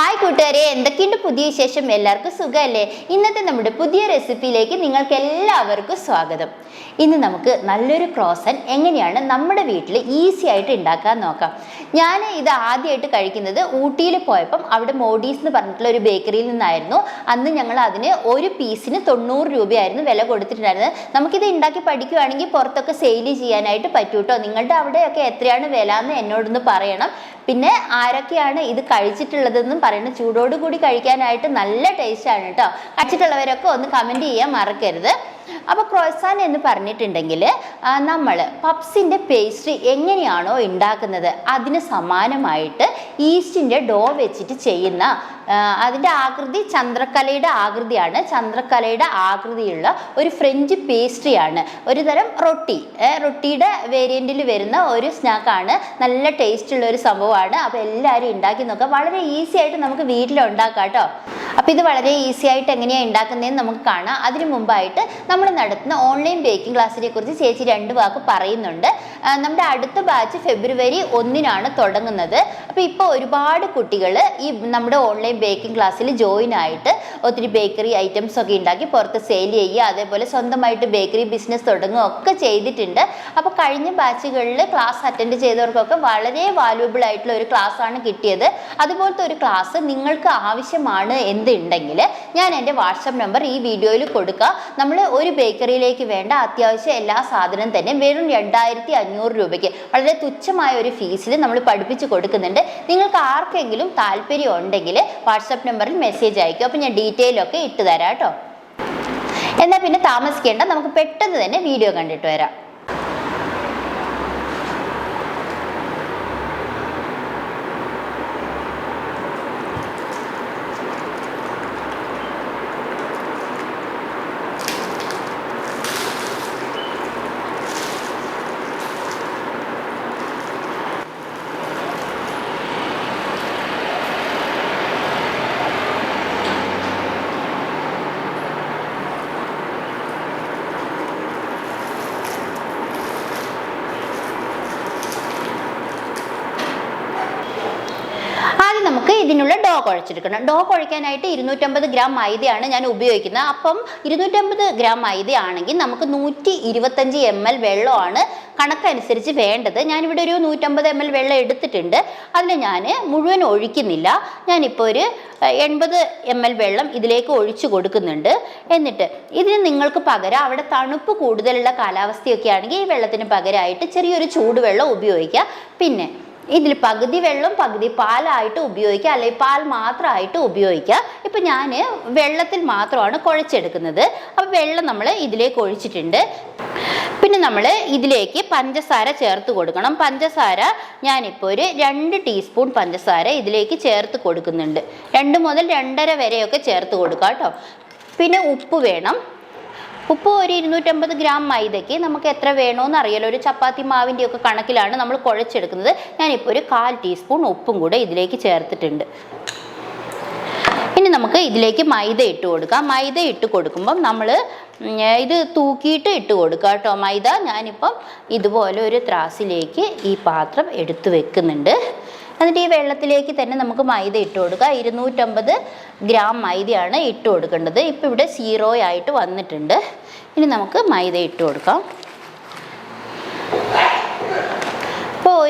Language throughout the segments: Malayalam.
ഹായ് കൂട്ടുകാരെ. എന്തൊക്കെയുണ്ട് പുതിയ വിശേഷം? എല്ലാവർക്കും സുഖമല്ലേ? ഇന്നത്തെ നമ്മുടെ പുതിയ റെസിപ്പിയിലേക്ക് നിങ്ങൾക്ക് എല്ലാവർക്കും സ്വാഗതം. ഇന്ന് നമുക്ക് നല്ലൊരു ക്രോസൻ എങ്ങനെയാണ് നമ്മുടെ വീട്ടിൽ ഈസി ആയിട്ട് ഉണ്ടാക്കാൻ നോക്കാം. ഞാൻ ഇത് ആദ്യമായിട്ട് കഴിക്കുന്നത് ഊട്ടിയിൽ പോയപ്പം അവിടെ മോഡീസ് എന്ന് പറഞ്ഞിട്ടുള്ള ഒരു ബേക്കറിയിൽ നിന്നായിരുന്നു. അന്ന് ഞങ്ങൾ അതിന് ഒരു പീസിന് തൊണ്ണൂറ് രൂപയായിരുന്നു വില കൊടുത്തിട്ടുണ്ടായിരുന്നത്. നമുക്കിത് ഉണ്ടാക്കി പഠിക്കുകയാണെങ്കിൽ പുറത്തൊക്കെ സെയിൽ ചെയ്യാനായിട്ട് പറ്റൂട്ടോ? നിങ്ങളുടെ അവിടെയൊക്കെ എത്രയാണ് വില എന്ന് എന്നോടൊന്ന് പറയണം. പിന്നെ ആരൊക്കെയാണ് ഇത് കഴിച്ചിട്ടുള്ളതെന്നും പറയുന്നത് ചൂടോട് കൂടി കഴിക്കാനായിട്ട് നല്ല ടേസ്റ്റ് ആണ് കേട്ടോ കഴിച്ചിട്ടുള്ളവരൊക്കെ ഒന്ന് കമന്റ് ചെയ്യാൻ മറക്കരുത്. അപ്പോൾ ക്രോസാൻ എന്ന് പറഞ്ഞിട്ടുണ്ടെങ്കിൽ നമ്മൾ പപ്സിന്റെ പേസ്ട്രി എങ്ങനെയാണോ ഉണ്ടാക്കുന്നത് അതിന് സമാനമായിട്ട് ഈസ്റ്റിന്റെ ഡോ വെച്ചിട്ട് ചെയ്യുന്ന അതിന്റെ ആകൃതി ചന്ദ്രക്കലയുടെ ആകൃതിയാണ്. ചന്ദ്രക്കലയുടെ ആകൃതിയുള്ള ഒരു ഫ്രഞ്ച് പേസ്ട്രിയാണ്. ഒരു തരം റൊട്ടി റൊട്ടിയുടെ വേരിയന്റിൽ വരുന്ന ഒരു സ്നാക്കാണ്. നല്ല ടേസ്റ്റുള്ള ഒരു സംഭവമാണ്. അപ്പോൾ എല്ലാവരും ഉണ്ടാക്കി നോക്കുക വളരെ ഈസി ആയിട്ട് നമുക്ക് വീട്ടിലുണ്ടാക്കാം കേട്ടോ. അപ്പോൾ ഇത് വളരെ ഈസി ആയിട്ട് എങ്ങനെയാണ് ഉണ്ടാക്കുന്നതെന്ന് നമുക്ക് കാണാം. അതിന് മുമ്പായിട്ട് നമ്മൾ നടത്തുന്ന ഓൺലൈൻ ബേക്കിംഗ് ക്ലാസ്സിനെ കുറിച്ച് ചേച്ചി രണ്ട് വാക്ക് പറയുന്നുണ്ട്. നമ്മുടെ അടുത്ത ബാച്ച് ഫെബ്രുവരി ഒന്നിനാണ് തുടങ്ങുന്നത്. അപ്പോൾ ഇപ്പോൾ ഒരുപാട് കുട്ടികൾ ഈ നമ്മുടെ ഓൺലൈൻ ബേക്കിംഗ് ക്ലാസ്സിൽ ജോയിൻ ആയിട്ട് ഒത്തിരി ബേക്കറി ഐറ്റംസ് ഒക്കെ ഉണ്ടാക്കി പുറത്ത് സെയിൽ ചെയ്യുക അതേപോലെ സ്വന്തമായിട്ട് ബേക്കറി ബിസിനസ് തുടങ്ങുക ഒക്കെ ചെയ്തിട്ടുണ്ട്. അപ്പോൾ കഴിഞ്ഞ ബാച്ചുകളിൽ ക്ലാസ് അറ്റൻഡ് ചെയ്തവർക്കൊക്കെ വളരെ വാല്യുബിൾ ആയിട്ടുള്ള ഒരു ക്ലാസ് ആണ് കിട്ടിയത്. അതുപോലത്തെ ഒരു ക്ലാസ് നിങ്ങൾക്ക് ആവശ്യമാണ് എന്തുണ്ടെങ്കിൽ ഞാൻ എന്റെ വാട്സപ്പ് നമ്പർ ഈ വീഡിയോയിൽ കൊടുക്കുക നമ്മൾ ഒരു ബേക്കറിയിലേക്ക് വേണ്ട അത്യാവശ്യം എല്ലാ സാധനവും തന്നെ വെറും രണ്ടായിരത്തി അഞ്ഞൂറ് രൂപയ്ക്ക് വളരെ തുച്ഛമായ ഒരു ഫീസിൽ നമ്മൾ പഠിപ്പിച്ച് കൊടുക്കുന്നുണ്ട്. നിങ്ങൾക്ക് ആർക്കെങ്കിലും താല്പര്യം ഉണ്ടെങ്കിൽ വാട്സപ്പ് നമ്പറിൽ മെസ്സേജ് അയക്കും അപ്പോൾ ഞാൻ ഡീറ്റെയിൽ ഒക്കെ ഇട്ട് തരാം കേട്ടോ. എന്നാൽ പിന്നെ താമസിക്കേണ്ട നമുക്ക് പെട്ടെന്ന് തന്നെ വീഡിയോ കണ്ടിട്ട് വരാം ആദ്യം നമുക്ക് ഇതിനുള്ള ഡോ കുഴച്ചെടുക്കണം ഡോ കുഴക്കാനായിട്ട് ഇരുന്നൂറ്റമ്പത് ഗ്രാം മൈദയാണ് ഞാൻ ഉപയോഗിക്കുന്നത്. അപ്പം ഇരുന്നൂറ്റമ്പത് ഗ്രാം മൈദയാണെങ്കിൽ നമുക്ക് നൂറ്റി ഇരുപത്തഞ്ച് എം എൽ വെള്ളമാണ് കണക്കനുസരിച്ച് വേണ്ടത്. ഞാനിവിടെ ഒരു നൂറ്റമ്പത് എം എൽ വെള്ളം എടുത്തിട്ടുണ്ട്. അതിന് ഞാൻ മുഴുവൻ ഒഴിക്കുന്നില്ല. ഞാനിപ്പോൾ ഒരു എൺപത് എം എൽ വെള്ളം ഇതിലേക്ക് ഒഴിച്ചു കൊടുക്കുന്നുണ്ട്. എന്നിട്ട് ഇതിന് നിങ്ങൾക്ക് പകരം അവിടെ തണുപ്പ് കൂടുതലുള്ള കാലാവസ്ഥയൊക്കെ ആണെങ്കിൽ ഈ വെള്ളത്തിന് പകരമായിട്ട് ചെറിയൊരു ചൂടുവെള്ളം ഉപയോഗിക്കുക. പിന്നെ ഇതിൽ പകുതി വെള്ളം പകുതി പാലായിട്ട് ഉപയോഗിക്കുക. അല്ലെങ്കിൽ പാൽ മാത്രമായിട്ട് ഉപയോഗിക്കുക. ഇപ്പം ഞാൻ വെള്ളത്തിൽ മാത്രമാണ് കുഴച്ചെടുക്കുന്നത്. അപ്പോൾ വെള്ളം നമ്മൾ ഇതിലേക്ക് ഒഴിച്ചിട്ടുണ്ട്. പിന്നെ നമ്മൾ ഇതിലേക്ക് പഞ്ചസാര ചേർത്ത് കൊടുക്കണം. പഞ്ചസാര ഞാനിപ്പോൾ ഒരു രണ്ട് ടീസ്പൂൺ പഞ്ചസാര ഇതിലേക്ക് ചേർത്ത് കൊടുക്കുന്നുണ്ട്. രണ്ട് മുതൽ രണ്ടര വരെയൊക്കെ ചേർത്ത് കൊടുക്കാം കേട്ടോ. പിന്നെ ഉപ്പ് വേണം. ഉപ്പ് ഒരു ഇരുന്നൂറ്റമ്പത് ഗ്രാം മൈദയ്ക്ക് നമുക്ക് എത്ര വേണമെന്ന് അറിയാലോ. ഒരു ചപ്പാത്തി മാവിന്റെ ഒക്കെ കണക്കിലാണ് നമ്മൾ കുഴച്ചെടുക്കുന്നത്. ഞാനിപ്പോൾ ഒരു കാൽ ടീസ്പൂൺ ഉപ്പും കൂടെ ഇതിലേക്ക് ചേർത്തിട്ടുണ്ട്. ഇനി നമുക്ക് ഇതിലേക്ക് മൈദ ഇട്ട് കൊടുക്കാം. മൈദ ഇട്ട് കൊടുക്കുമ്പം നമ്മൾ ഇത് തൂക്കിയിട്ട് ഇട്ട് കൊടുക്കുക കേട്ടോ. മൈദ ഞാനിപ്പം ഇതുപോലെ ഒരു ത്രാസിലേക്ക് ഈ പാത്രം എടുത്തു വെക്കുന്നുണ്ട്. എന്നിട്ട് ഈ വെള്ളത്തിലേക്ക് തന്നെ നമുക്ക് മൈദ ഇട്ട് കൊടുക്കുക. ഇരുന്നൂറ്റമ്പത് ഗ്രാം മൈദയാണ് ഇട്ട് കൊടുക്കേണ്ടത്. ഇപ്പം ഇവിടെ സീറോ ആയിട്ട് വന്നിട്ടുണ്ട്. ഇനി നമുക്ക് മൈദ ഇട്ട് കൊടുക്കാം.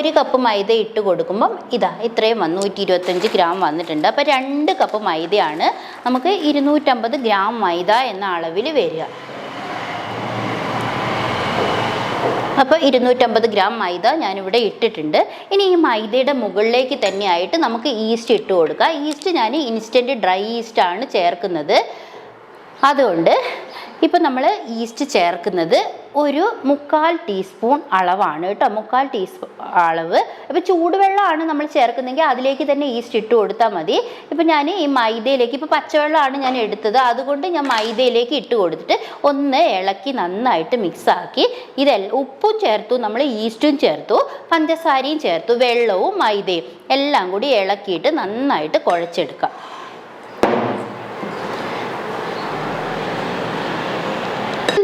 ഒരു കപ്പ് മൈദ ഇട്ട് കൊടുക്കുമ്പം ഇതാ ഇത്രയും വന്നു. നൂറ്റി ഇരുപത്തഞ്ച് ഗ്രാം വന്നിട്ടുണ്ട്. അപ്പോൾ രണ്ട് കപ്പ് മൈദയാണ് നമുക്ക് ഇരുന്നൂറ്റമ്പത് ഗ്രാം മൈദ എന്ന അളവിൽ വരിക. അപ്പോൾ ഇരുന്നൂറ്റമ്പത് ഗ്രാം മൈദ ഞാനിവിടെ ഇട്ടിട്ടുണ്ട്. ഇനി ഈ മൈദയുടെ മുകളിലേക്ക് തന്നെയായിട്ട് നമുക്ക് ഈസ്റ്റ് ഇട്ട് കൊടുക്കാം. ഈസ്റ്റ് ഞാൻ ഇൻസ്റ്റന്റ് ഡ്രൈ ഈസ്റ്റ് ആണ് ചേർക്കുന്നത്. അതുകൊണ്ട് ഇപ്പം നമ്മൾ ഈസ്റ്റ് ചേർക്കുന്നത് ഒരു മുക്കാൽ ടീസ്പൂൺ അളവാണ് കേട്ടോ. മുക്കാൽ ടീസ്പൂൺ അളവ്. ഇപ്പോൾ ചൂടുവെള്ളമാണ് നമ്മൾ ചേർക്കുന്നതെങ്കിൽ അതിലേക്ക് തന്നെ ഈസ്റ്റ് ഇട്ട് കൊടുത്താൽ മതി. ഇപ്പം ഞാൻ ഈ മൈദയിലേക്ക് ഇപ്പോൾ പച്ചവെള്ളമാണ് ഞാൻ എടുത്തത്. അതുകൊണ്ട് ഞാൻ മൈദയിലേക്ക് ഇട്ട് കൊടുത്തിട്ട് ഒന്ന് ഇളക്കി നന്നായിട്ട് മിക്സാക്കി ഇതെല്ലാം ഉപ്പും ചേർത്തു നമ്മൾ ഈസ്റ്റും ചേർത്തു പഞ്ചസാരയും ചേർത്തു വെള്ളവും മൈദയും എല്ലാം കൂടി ഇളക്കിയിട്ട് നന്നായിട്ട് കുഴച്ചെടുക്കാം.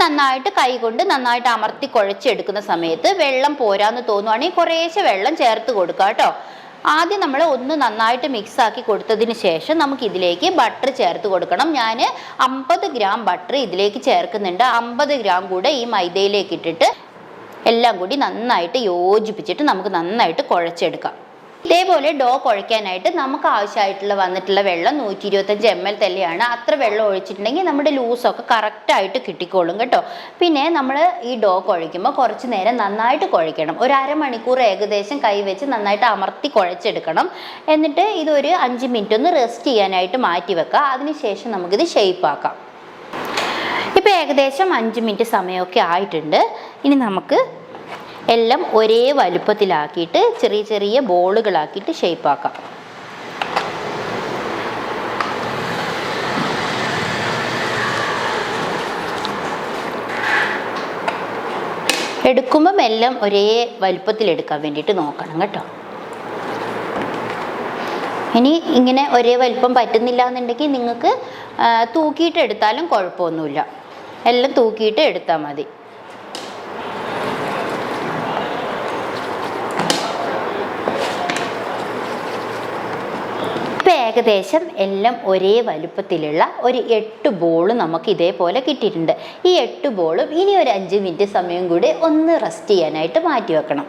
നന്നായിട്ട് കൈകൊണ്ട് നന്നായിട്ട് അമർത്തി കുഴച്ചെടുക്കുന്ന സമയത്ത് വെള്ളം പോരാന്ന് തോന്നുവാണെങ്കിൽ കുറേശ്ശെ വെള്ളം ചേർത്ത് കൊടുക്കുക കേട്ടോ. ആദ്യം നമ്മൾ ഒന്ന് നന്നായിട്ട് മിക്സ് ആക്കി കൊടുത്തതിന് ശേഷം നമുക്ക് ഇതിലേക്ക് ബട്ടർ ചേർത്ത് കൊടുക്കണം. ഞാൻ അമ്പത് ഗ്രാം ബട്ടർ ഇതിലേക്ക് ചേർക്കുന്നുണ്ട്. അമ്പത് ഗ്രാം കൂടെ ഈ മൈദയിലേക്ക് ഇട്ടിട്ട് എല്ലാം കൂടി നന്നായിട്ട് യോജിപ്പിച്ചിട്ട് നമുക്ക് നന്നായിട്ട് കുഴച്ചെടുക്കാം. ഇതേപോലെ ഡോ കുഴയ്ക്കാനായിട്ട് നമുക്ക് ആവശ്യമായിട്ടുള്ള വന്നിട്ടുള്ള വെള്ളം നൂറ്റി ഇരുപത്തഞ്ച് എം എൽ തന്നെയാണ് അത്ര വെള്ളം ഒഴിച്ചിട്ടുണ്ടെങ്കിൽ നമ്മുടെ ലൂസൊക്കെ കറക്റ്റായിട്ട് കിട്ടിക്കോളും കേട്ടോ. പിന്നെ നമ്മൾ ഈ ഡോ കുഴയ്ക്കുമ്പോൾ കുറച്ച് നേരം നന്നായിട്ട് കുഴയ്ക്കണം. ഒരു അരമണിക്കൂർ ഏകദേശം കൈ വെച്ച് നന്നായിട്ട് അമർത്തി കുഴച്ചെടുക്കണം. എന്നിട്ട് ഇതൊരു അഞ്ച് മിനിറ്റ് ഒന്ന് റെസ്റ്റ് ചെയ്യാനായിട്ട് മാറ്റി വെക്കുക. അതിനുശേഷം നമുക്കിത് ഷേപ്പ് ആക്കാം. ഇപ്പോൾ ഏകദേശം അഞ്ച് മിനിറ്റ് സമയമൊക്കെ ആയിട്ടുണ്ട്. ഇനി നമുക്ക് എല്ലാം ഒരേ വലുപ്പത്തിലാക്കിയിട്ട് ചെറിയ ചെറിയ ബോളുകളാക്കിയിട്ട് ഷേപ്പാക്കാം എടുക്കുമ്പം എല്ലാം ഒരേ വലുപ്പത്തിൽ എടുക്കാൻ വേണ്ടിയിട്ട് നോക്കണം കേട്ടോ. ഇനി ഇങ്ങനെ ഒരേ വലുപ്പം പറ്റുന്നില്ല എന്നുണ്ടെങ്കിൽ നിങ്ങൾക്ക് തൂക്കിയിട്ട് എടുത്താലും കുഴപ്പമൊന്നുമില്ല. എല്ലാം തൂക്കിയിട്ട് എടുത്താൽ മതി ഇപ്പം ഏകദേശം എല്ലാം ഒരേ വലുപ്പത്തിലുള്ള ഒരു എട്ട് ബോൾ നമുക്ക് ഇതേപോലെ കിട്ടിയിട്ടുണ്ട്. ഈ എട്ട് ബോളും ഇനി ഒരു അഞ്ച് മിനിറ്റ് സമയം കൂടി ഒന്ന് റെസ്റ്റ് ചെയ്യാനായിട്ട് മാറ്റി വെക്കണം.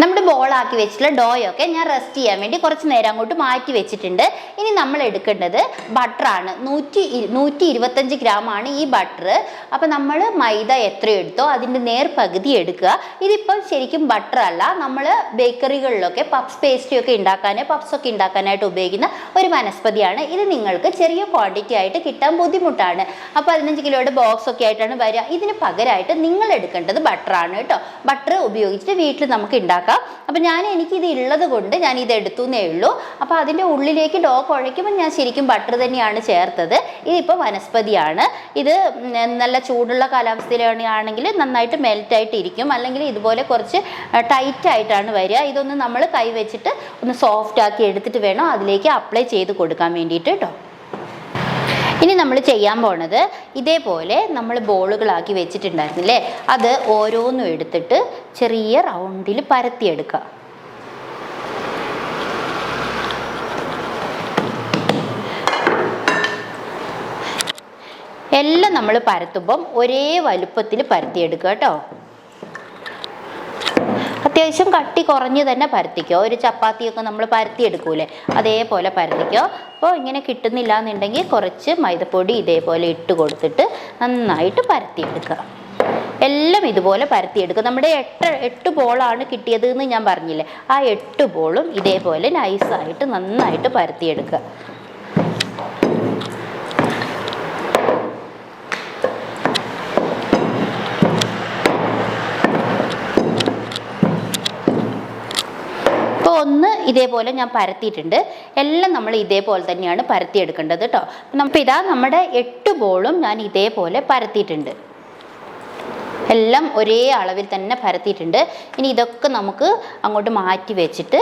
നമ്മുടെ ബോളാക്കി വെച്ചിട്ടുള്ള ഡോയൊക്കെ ഞാൻ റെസ്റ്റ് ചെയ്യാൻ വേണ്ടി കുറച്ച് നേരം അങ്ങോട്ട് മാറ്റി വെച്ചിട്ടുണ്ട്. ഇനി നമ്മൾ എടുക്കേണ്ടത് ബട്ടറാണ് നൂറ്റി നൂറ്റി ഇരുപത്തഞ്ച് ഗ്രാമാണ് ഈ ബട്ടർ അപ്പോൾ നമ്മൾ മൈദ എത്ര എടുത്തോ അതിന്റെ നേർ പകുതി എടുക്കുക. ഇതിപ്പം ശരിക്കും ബട്ടർ അല്ല. നമ്മൾ ബേക്കറികളിലൊക്കെ പപ്സ് പേസ്റ്റിയൊക്കെ ഒക്കെ ഉണ്ടാക്കാൻ പപ്സ് ഒക്കെ ഉണ്ടാക്കാനായിട്ട് ഉപയോഗിക്കുന്ന ഒരു വനസ്പതിയാണ്. ഇത് നിങ്ങൾക്ക് ചെറിയ ക്വാണ്ടിറ്റി ആയിട്ട് കിട്ടാൻ ബുദ്ധിമുട്ടാണ്. അപ്പോൾ പതിനഞ്ച് കിലോയുടെ ബോക്സ് ഒക്കെ ആയിട്ടാണ് വരിക. ഇതിന് പകരമായിട്ട് നിങ്ങൾ എടുക്കേണ്ടത് ബട്ടറാണ് കേട്ടോ. ബട്ടർ ഉപയോഗിച്ചിട്ട് വീട്ടിൽ നമുക്ക് ഉണ്ടാക്കാം. അപ്പോൾ ഞാൻ എനിക്കിത് ഉള്ളത് കൊണ്ട് ഞാൻ ഇത് എടുത്തു എന്നേ ഉള്ളൂ. അപ്പോൾ അതിന്റെ ഉള്ളിലേക്ക് ഡോ കുഴയ്ക്കുമ്പോൾ ഞാൻ ശരിക്കും ബട്ടർ തന്നെയാണ് ചേർത്തത്. ഇതിപ്പോൾ വനസ്പതിയാണ്. ഇത് നല്ല ചൂടുള്ള കാലാവസ്ഥയിലാണെങ്കിൽ നന്നായിട്ട് മെൽറ്റായിട്ട് ഇരിക്കും. അല്ലെങ്കിൽ ഇതുപോലെ കുറച്ച് ടൈറ്റായിട്ടാണ് വരിക. ഇതൊന്ന് നമ്മൾ കൈ വെച്ചിട്ട് ഒന്ന് സോഫ്റ്റ് ആക്കി എടുത്തിട്ട് വേണം അതിലേക്ക് അപ്ലൈ ചെയ്ത് കൊടുക്കാൻ വേണ്ടിയിട്ട് കേട്ടോ ഇനി നമ്മൾ ചെയ്യാൻ പോണത് ഇതേപോലെ നമ്മൾ ബോളുകളാക്കി വെച്ചിട്ടുണ്ടായിരുന്നില്ലേ? അത് ഓരോന്നും എടുത്തിട്ട് ചെറിയ റൗണ്ടിൽ പരത്തിയെടുക്കുക. എല്ലാം നമ്മൾ പരത്തുമ്പം ഒരേ വലുപ്പത്തിൽ പരത്തിയെടുക്കുക കേട്ടോ. അത്യാവശ്യം കട്ടി കുറഞ്ഞ് തന്നെ പരത്തിക്കോ. ഒരു ചപ്പാത്തിയൊക്കെ നമ്മൾ പരത്തി എടുക്കൂലേ അതേപോലെ പരത്തിക്കോ. അപ്പോൾ ഇങ്ങനെ കിട്ടുന്നില്ല എന്നുണ്ടെങ്കിൽ കുറച്ച് മൈദപ്പൊടി ഇതേപോലെ ഇട്ട് കൊടുത്തിട്ട് നന്നായിട്ട് പരത്തിയെടുക്കുക. എല്ലാം ഇതുപോലെ പരത്തിയെടുക്കുക. നമ്മുടെ എട്ട് എട്ട് ബോളാണ് കിട്ടിയത് എന്ന് ഞാൻ പറഞ്ഞില്ലേ? ആ എട്ട് ബോളും ഇതേപോലെ നൈസായിട്ട് നന്നായിട്ട് പരത്തിയെടുക്കുക ഇപ്പോൾ ഒന്ന് ഇതേപോലെ ഞാൻ പരത്തിയിട്ടുണ്ട്. എല്ലാം നമ്മൾ ഇതേപോലെ തന്നെയാണ് പരത്തിയെടുക്കേണ്ടത് കേട്ടോ അപ്പം ഇതാ നമ്മുടെ എട്ട് ബോളും ഞാൻ ഇതേപോലെ പരത്തിയിട്ടുണ്ട്. എല്ലാം ഒരേ അളവിൽ തന്നെ പരത്തിയിട്ടുണ്ട്. ഇനി ഇതൊക്കെ നമുക്ക് അങ്ങോട്ട് മാറ്റി വെച്ചിട്ട്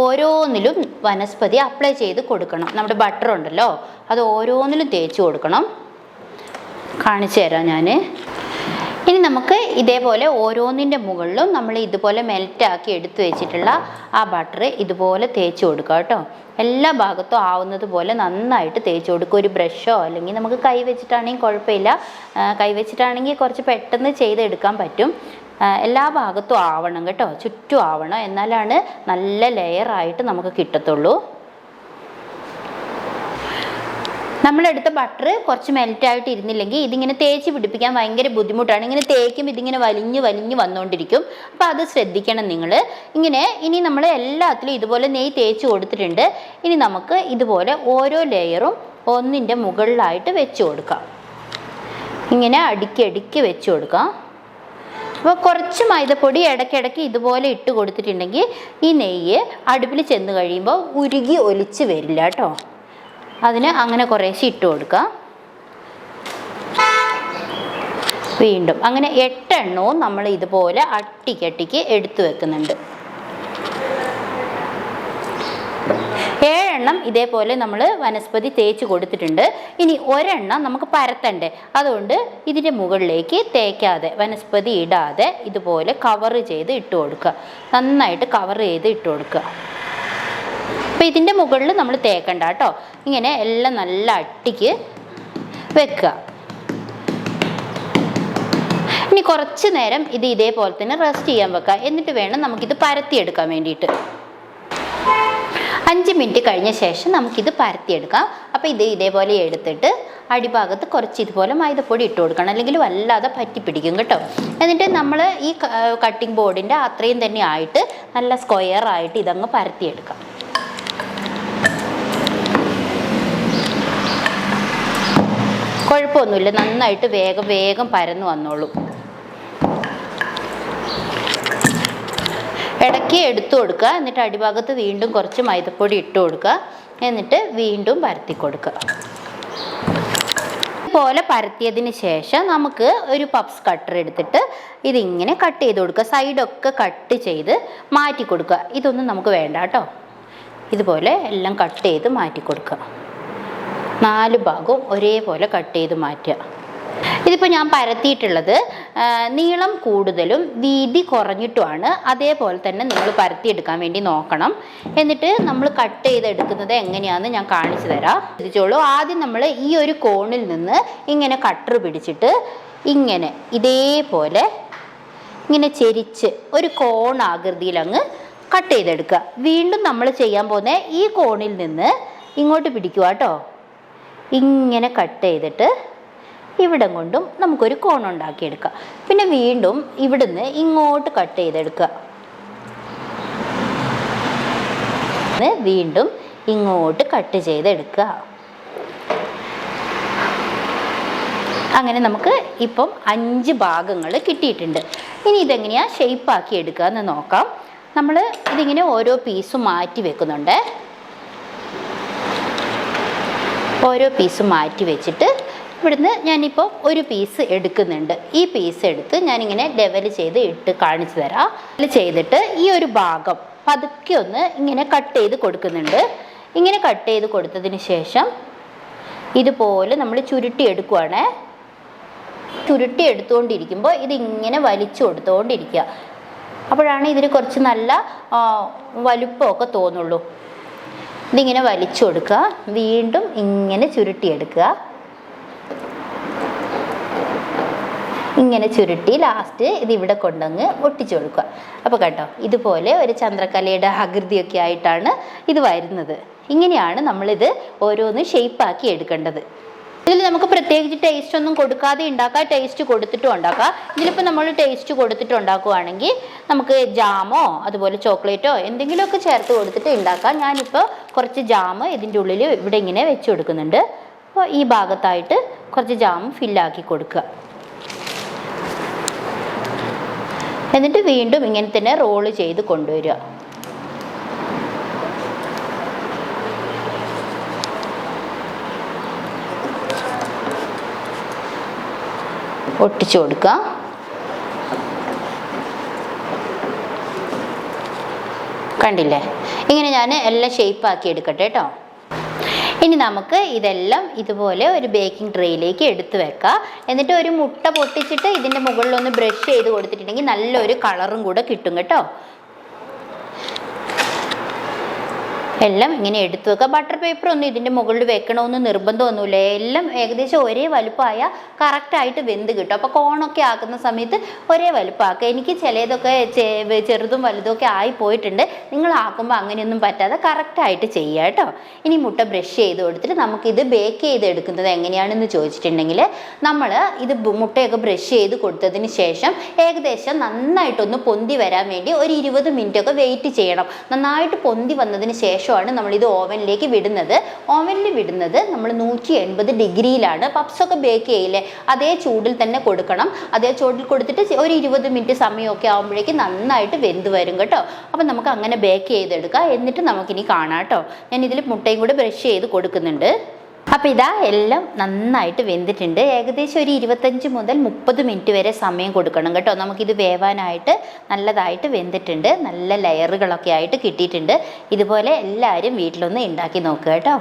ഓരോന്നിലും വനസ്പതി അപ്ലൈ ചെയ്ത് കൊടുക്കണം. നമ്മുടെ ബട്ടർ ഉണ്ടല്ലോ. അത് ഓരോന്നിലും തേച്ച് കൊടുക്കണം. കാണിച്ചു തരാം ഞാൻ ഇനി നമുക്ക് ഇതേപോലെ ഓരോന്നിന്റെ മുകളിലും നമ്മൾ ഇതുപോലെ മെൽറ്റാക്കി എടുത്തു വെച്ചിട്ടുള്ള ആ ബട്ടർ ഇതുപോലെ തേച്ച് കൊടുക്കുക കേട്ടോ. എല്ലാ ഭാഗത്തും ആവുന്നത് പോലെ നന്നായിട്ട് തേച്ച് കൊടുക്കുക. ഒരു ബ്രഷോ അല്ലെങ്കിൽ നമുക്ക് കൈ വെച്ചിട്ടാണെങ്കിൽ കുഴപ്പമില്ല. കൈ വെച്ചിട്ടാണെങ്കിൽ കുറച്ച് പെട്ടെന്ന് ചെയ്തെടുക്കാൻ പറ്റും. എല്ലാ ഭാഗത്തും ആവണം കേട്ടോ. ചുറ്റും ആവണം. എന്നാലാണ് നല്ല ലെയറായിട്ട് നമുക്ക് കിട്ടത്തുള്ളൂ. നമ്മളെടുത്ത ബട്ടർ കുറച്ച് മെൽറ്റായിട്ട് ഇരുന്നില്ലെങ്കിൽ ഇതിങ്ങനെ തേച്ച് പിടിപ്പിക്കാൻ ഭയങ്കര ബുദ്ധിമുട്ടാണ്. ഇങ്ങനെ തേക്കും ഇതിങ്ങനെ വലിഞ്ഞ് വലിഞ്ഞ് വന്നുകൊണ്ടിരിക്കും അപ്പോൾ അത് ശ്രദ്ധിക്കണം നിങ്ങൾ ഇങ്ങനെ ഇനി നമ്മൾ എല്ലാത്തിലും ഇതുപോലെ നെയ് തേച്ച് കൊടുത്തിട്ടുണ്ട്. ഇനി നമുക്ക് ഇതുപോലെ ഓരോ ലെയറും ഒന്നിന്റെ മുകളിലായിട്ട് വെച്ച് കൊടുക്കാം. ഇങ്ങനെ അടുക്കി അടുക്കി വെച്ച് കൊടുക്കാം. അപ്പോൾ കുറച്ച് മൈദപ്പൊടി ഇടയ്ക്കിടയ്ക്ക് ഇതുപോലെ ഇട്ട് കൊടുത്തിട്ടുണ്ടെങ്കിൽ ഈ നെയ്യ് അടുപ്പിൽ ചെന്ന് കഴിയുമ്പോൾ ഉരുകി ഒലിച്ച് വരില്ല കേട്ടോ. അതിന് അങ്ങനെ കുറേശ്ശെ ഇട്ട് കൊടുക്കുക വീണ്ടും അങ്ങനെ എട്ടെണ്ണവും നമ്മൾ ഇതുപോലെ അട്ടിക്കട്ടിക്ക് എടുത്തു വെക്കുന്നുണ്ട്. ഏഴെണ്ണം ഇതേപോലെ നമ്മൾ വനസ്പതി തേച്ച് കൊടുത്തിട്ടുണ്ട്. ഇനി ഒരെണ്ണം നമുക്ക് പരത്തണ്ടേ. അതുകൊണ്ട് ഇതിന്റെ മുകളിലേക്ക് തേക്കാതെ വനസ്പതി ഇടാതെ ഇതുപോലെ കവർ ചെയ്ത് ഇട്ട് കൊടുക്കുക നന്നായിട്ട് കവർ ചെയ്ത് ഇട്ട് കൊടുക്കുക അപ്പോൾ ഇതിന്റെ മുകളിൽ നമ്മൾ തേക്കണ്ട കേട്ടോ. ഇങ്ങനെ എല്ലാം നല്ല അട്ടിക്ക് വെക്കുക. ഇനി കുറച്ച് നേരം ഇത് ഇതേപോലെ തന്നെ റെസ്റ്റ് ചെയ്യാൻ വെക്കുക. എന്നിട്ട് വേണം നമുക്കിത് പരത്തിയെടുക്കാൻ വേണ്ടിയിട്ട്. അഞ്ച് മിനിറ്റ് കഴിഞ്ഞ ശേഷം നമുക്കിത് പരത്തിയെടുക്കാം. അപ്പോൾ ഇത് ഇതേപോലെ എടുത്തിട്ട് അടിഭാഗത്ത് കുറച്ച് ഇതുപോലെ മൈദപ്പൊടി ഇട്ട് കൊടുക്കണം. അല്ലെങ്കിൽ വല്ലാതെ പറ്റിപ്പിടിക്കും കേട്ടോ. എന്നിട്ട് നമ്മൾ ഈ കട്ടിംഗ് ബോർഡിന്റെ അത്രയും തന്നെ ആയിട്ട് നല്ല സ്ക്വയർ ആയിട്ട് ഇതങ്ങ് പരത്തിയെടുക്കാം. കുഴപ്പമൊന്നുമില്ല. നന്നായിട്ട് വേഗം വേഗം പരന്നു വന്നോളൂ. ഇടയ്ക്ക് എടുത്തു കൊടുക്കുക. എന്നിട്ട് അടിഭാഗത്ത് വീണ്ടും കുറച്ച് മൈദപ്പൊടി ഇട്ട് കൊടുക്കുക. എന്നിട്ട് വീണ്ടും പരത്തി കൊടുക്കുക. പോലെ പരത്തിയതിന് ശേഷം നമുക്ക് ഒരു പപ്സ് കട്ടർ എടുത്തിട്ട് ഇതിങ്ങനെ കട്ട് ചെയ്ത് കൊടുക്കുക. സൈഡൊക്കെ കട്ട് ചെയ്ത് മാറ്റി കൊടുക്കുക. ഇതൊന്നും നമുക്ക് വേണ്ട കേട്ടോ. ഇതുപോലെ എല്ലാം കട്ട് ചെയ്ത് മാറ്റി കൊടുക്കുക. നാല് ഭാഗവും ഒരേപോലെ കട്ട് ചെയ്ത് മാറ്റുക. ഇതിപ്പോൾ ഞാൻ പരത്തിയിട്ടുള്ളത് നീളം കൂടുതലും വീതി കുറഞ്ഞിട്ടുമാണ്. അതേപോലെ തന്നെ നിങ്ങൾ പരത്തിയെടുക്കാൻ വേണ്ടി നോക്കണം. എന്നിട്ട് നമ്മൾ കട്ട് ചെയ്തെടുക്കുന്നത് എങ്ങനെയാണെന്ന് ഞാൻ കാണിച്ചു തരാം. ശ്രദ്ധിച്ചോളൂ. ആദ്യം നമ്മൾ ഈ ഒരു കോണിൽ നിന്ന് ഇങ്ങനെ കട്ടർ പിടിച്ചിട്ട് ഇങ്ങനെ ഇതേപോലെ ഇങ്ങനെ ചെരിച്ച് ഒരു കോണാകൃതിയിൽ അങ്ങ് കട്ട് ചെയ്തെടുക്കുക. വീണ്ടും നമ്മൾ ചെയ്യാൻ പോകുന്ന ഈ കോണിൽ നിന്ന് ഇങ്ങോട്ട് പിടിക്കുക കേട്ടോ. ഇങ്ങനെ കട്ട് ചെയ്തിട്ട് ഇവിടം കൊണ്ടും നമുക്കൊരു കോൺ ഉണ്ടാക്കിയെടുക്കാം. പിന്നെ വീണ്ടും ഇവിടുന്ന് ഇങ്ങോട്ട് കട്ട് ചെയ്തെടുക്കുക. വീണ്ടും ഇങ്ങോട്ട് കട്ട് ചെയ്തെടുക്കുക. അങ്ങനെ നമുക്ക് ഇപ്പം അഞ്ച് ഭാഗങ്ങൾ കിട്ടിയിട്ടുണ്ട്. ഇനി ഇതെങ്ങനെയാണ് ഷെയ്പ്പാക്കി എടുക്കുക എന്ന് നോക്കാം. നമ്മൾ ഇതിങ്ങനെ ഓരോ പീസും മാറ്റി വെക്കുന്നുണ്ട്. ഓരോ പീസ് മാറ്റി വെച്ചിട്ട് ഇവിടുന്ന് ഞാനിപ്പോൾ ഒരു പീസ് എടുക്കുന്നുണ്ട്. ഈ പീസ് എടുത്ത് ഞാനിങ്ങനെ ലെവൽ ചെയ്ത് ഇട്ട് കാണിച്ചു തരാം. ചെയ്തിട്ട് ഈ ഒരു ഭാഗം പതുക്കെ ഒന്ന് ഇങ്ങനെ കട്ട് ചെയ്ത് കൊടുക്കുന്നുണ്ട്. ഇങ്ങനെ കട്ട് ചെയ്ത് കൊടുത്തതിന് ശേഷം ഇതുപോലെ നമ്മൾ ചുരുട്ടി എടുക്കുവാണേ. ചുരുട്ടി എടുത്തുകൊണ്ടിരിക്കുമ്പോൾ ഇതിങ്ങനെ വലിച്ചു കൊടുത്തുകൊണ്ടിരിക്കുക അപ്പോഴാണ് ഇതിന് കുറച്ച് നല്ല വലുപ്പമൊക്കെ തോന്നുള്ളൂ. ഇതിങ്ങനെ വലിച്ചു കൊടുക്കുക. വീണ്ടും ഇങ്ങനെ ചുരുട്ടിയെടുക്കുക. ഇങ്ങനെ ചുരുട്ടി ലാസ്റ്റ് ഇത് ഇവിടെ കൊണ്ടങ്ങ് ഒട്ടിച്ചു കൊടുക്കുക. അപ്പോൾ കേട്ടോ ഇതുപോലെ ഒരു ചന്ദ്രക്കലയുടെ ആകൃതിയൊക്കെ ആയിട്ടാണ് ഇത് വരുന്നത്. ഇങ്ങനെയാണ് നമ്മളിത് ഓരോന്ന് ഷെയ്പ്പാക്കി എടുക്കേണ്ടത്. ഇതിൽ നമുക്ക് പ്രത്യേകിച്ച് ടേസ്റ്റ് ഒന്നും കൊടുക്കാതെ ഉണ്ടാക്കാം ടേസ്റ്റ് കൊടുത്തിട്ടും ഉണ്ടാക്കാം ഇതിലിപ്പോൾ നമ്മൾ ടേസ്റ്റ് കൊടുത്തിട്ട് ഉണ്ടാക്കുവാണെങ്കിൽ നമുക്ക് ജാമോ അതുപോലെ ചോക്ലേറ്റോ എന്തെങ്കിലുമൊക്കെ ചേർത്ത് കൊടുത്തിട്ട് ഉണ്ടാക്കാം. ഞാനിപ്പോൾ കുറച്ച് ജാമ് ഇതിന്റെ ഉള്ളിൽ ഇവിടെ ഇങ്ങനെ വെച്ച് കൊടുക്കുന്നുണ്ട്. അപ്പോൾ ഈ ഭാഗത്തായിട്ട് കുറച്ച് ജാം ഫില്ലാക്കി കൊടുക്കുക. എന്നിട്ട് വീണ്ടും ഇങ്ങനെ തന്നെ റോൾ ചെയ്ത് കൊണ്ടുവരിക. ഒട്ടിച്ചു കൊടുക്കുക കണ്ടില്ലേ? ഇങ്ങനെ ഞാൻ എല്ലാം ഷേപ്പ് ആക്കി എടുക്കട്ടെ കേട്ടോ ഇനി നമുക്ക് ഇതെല്ലാം ഇതുപോലെ ഒരു ബേക്കിംഗ് ട്രേയിലേക്ക് എടുത്തു വെക്കാം. എന്നിട്ട് ഒരു മുട്ട പൊട്ടിച്ചിട്ട് ഇതിന്റെ മുകളിലൊന്ന് ബ്രഷ് ചെയ്ത് കൊടുത്തിട്ടുണ്ടെങ്കിൽ നല്ലൊരു കളറും കൂടെ കിട്ടും കേട്ടോ. എല്ലാം ഇങ്ങനെ എടുത്തു വെക്കുക. ബട്ടർ പേപ്പർ ഒന്നും ഇതിന്റെ മുകളിൽ വെക്കണമെന്ന് നിർബന്ധമൊന്നുമില്ല. എല്ലാം ഏകദേശം ഒരേ വലുപ്പമായ കറക്റ്റായിട്ട് വെന്ത് കിട്ടും. അപ്പോൾ കോണൊക്കെ ആക്കുന്ന സമയത്ത് ഒരേ വലുപ്പമാക്കുക എനിക്ക് ചിലതൊക്കെ ചെറുതും വലുതും ഒക്കെ ആയി പോയിട്ടുണ്ട്. നിങ്ങൾ ആക്കുമ്പോൾ അങ്ങനെയൊന്നും പറ്റാതെ കറക്റ്റായിട്ട് ചെയ്യുക കേട്ടോ. ഇനി മുട്ട ബ്രഷ് ചെയ്ത് കൊടുത്തിട്ട് നമുക്കിത് ബേക്ക് ചെയ്ത് എടുക്കുന്നത് എങ്ങനെയാണെന്ന് ചോദിച്ചിട്ടുണ്ടെങ്കിൽ നമ്മൾ ഇത് മുട്ടയൊക്കെ ബ്രഷ് ചെയ്ത് കൊടുത്തതിന് ശേഷം ഏകദേശം നന്നായിട്ടൊന്ന് പൊന്തി വരാൻ വേണ്ടി ഒരു ഇരുപത് മിനിറ്റൊക്കെ വെയിറ്റ് ചെയ്യണം. നന്നായിട്ട് പൊന്തി വന്നതിന് ശേഷമാണ് നമ്മളിത് ഓവനിലേക്ക് വിടുന്നത്. ഓവനിൽ വിടുന്നത് നമ്മൾ നൂറ്റി എൺപത് ഡിഗ്രിയിലാണ് പപ്സൊക്കെ ബേക്ക് ചെയ്യില്ലേ? അതേ ചൂടിൽ തന്നെ കൊടുക്കണം. അതേ ചൂടിൽ കൊടുത്തിട്ട് ഒരു ഇരുപത് മിനിറ്റ് സമയമൊക്കെ ആകുമ്പോഴേക്കും നന്നായിട്ട് വെന്ത് വരും കേട്ടോ. അപ്പം നമുക്ക് അങ്ങനെ ബേക്ക് ചെയ്തെടുക്കാം. എന്നിട്ട് നമുക്കിനി കാണാം കേട്ടോ. ഞാൻ ഇതിൽ മുട്ടയും കൂടി ബ്രഷ് ചെയ്ത് കൊടുക്കുന്നുണ്ട്. അപ്പോൾ ഇതാ എല്ലാം നന്നായിട്ട് വെന്തിട്ടുണ്ട്. ഏകദേശം ഒരു ഇരുപത്തഞ്ച് മുതൽ മുപ്പത് മിനിറ്റ് വരെ സമയം കൊടുക്കണം കേട്ടോ. നമുക്കിത് വേവാനായിട്ട് നല്ലതായിട്ട് വെന്തിട്ടുണ്ട്. നല്ല ലെയറുകളൊക്കെ ആയിട്ട് കിട്ടിയിട്ടുണ്ട്. ഇതുപോലെ എല്ലാവരും വീട്ടിലൊന്ന് ഉണ്ടാക്കി നോക്കുക കേട്ടോ.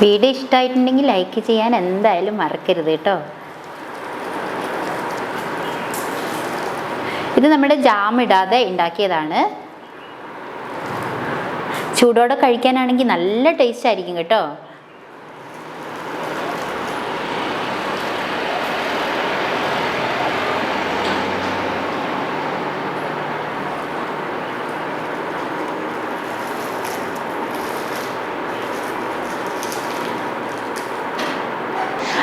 വീഡിയോ ഇഷ്ടമായിട്ടുണ്ടെങ്കിൽ ലൈക്ക് ചെയ്യാൻ എന്തായാലും മറക്കരുത് കേട്ടോ. ഇത് നമ്മുടെ ജാം ഇടാതെ ഉണ്ടാക്കിയതാണ്. ചൂടോടെ കഴിക്കാനാണെങ്കിൽ നല്ല ടേസ്റ്റ് ആയിരിക്കും കേട്ടോ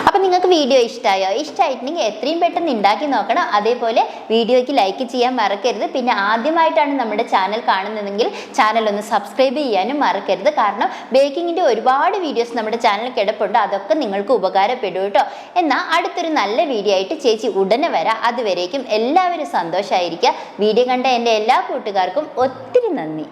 അപ്പം നിങ്ങൾക്ക് വീഡിയോ ഇഷ്ടമായോ ഇഷ്ടമായിട്ടുണ്ടെങ്കിൽ എത്രയും പെട്ടെന്ന് ഉണ്ടാക്കി നോക്കണം. അതേപോലെ വീഡിയോയ്ക്ക് ലൈക്ക് ചെയ്യാൻ മറക്കരുത്. പിന്നെ ആദ്യമായിട്ടാണ് നമ്മുടെ ചാനൽ കാണുന്നതെങ്കിൽ ചാനൽ ഒന്ന് സബ്സ്ക്രൈബ് ചെയ്യാനും മറക്കരുത്. കാരണം ബേക്കിങ്ങിന്റെ ഒരുപാട് വീഡിയോസ് നമ്മുടെ ചാനലിൽ കിടപ്പുണ്ട്. അതൊക്കെ നിങ്ങൾക്ക് ഉപകാരപ്പെടും കേട്ടോ എന്നാൽ അടുത്തൊരു നല്ല വീഡിയോ ആയിട്ട് ചേച്ചി ഉടനെ വരാം. അതുവരേക്കും എല്ലാവരും സന്തോഷമായിരിക്കുക വീഡിയോ കണ്ട എന്റെ എല്ലാ കൂട്ടുകാർക്കും ഒത്തിരി നന്ദി.